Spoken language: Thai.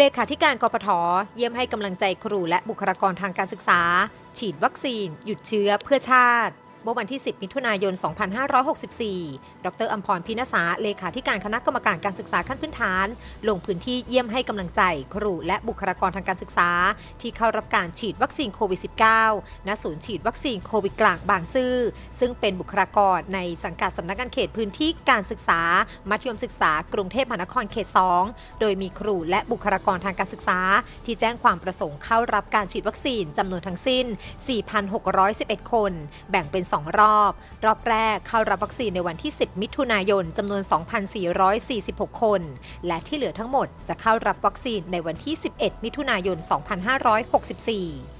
เลขาธิการกปทเยี่ยมให้กำลังใจครูและบุคลากรทางการศึกษา ฉีดวัคซีน หยุดเชื้อเพื่อชาติ มื่อวันที่ 10 มิถุนายน 2564 ดรอัมพรพินษาเลขาธิการคณะกรรมการการศึกษาขั้นพื้นฐาน ลงพื้นที่เยี่ยมให้กำลังใจ ครูและบุคลากรทางการศึกษา ที่เข้ารับการฉีดวัคซีนโควิด -19 ณ ศูนย์ฉีดวัคซีนโควิดกลางบางซื่อ ซึ่งเป็นบุคลากรในสังกัดสำนักงานเขตพื้นที่การศึกษา มัธยมศึกษากรุงเทพมหานครเขต 2 โดยมีครูและบุคลากรทางการศึกษา ที่แจ้งความประสงค์เข้ารับการฉีดวัคซีนจำนวนทั้งสิ้น 4,611 คน แบ่งเป็น2 รอบ รอบแรกเข้ารับวัคซีนในวันที่ 10 มิถุนายนจำนวน 2,446 คน และที่เหลือทั้งหมดจะเข้ารับวัคซีนในวันที่ 11 มิถุนายน 2564